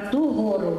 do horror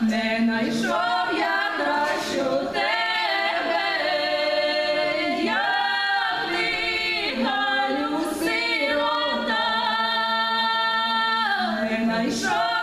не найшов я кращу тебе, я ти, Галю, сирота, не найшов.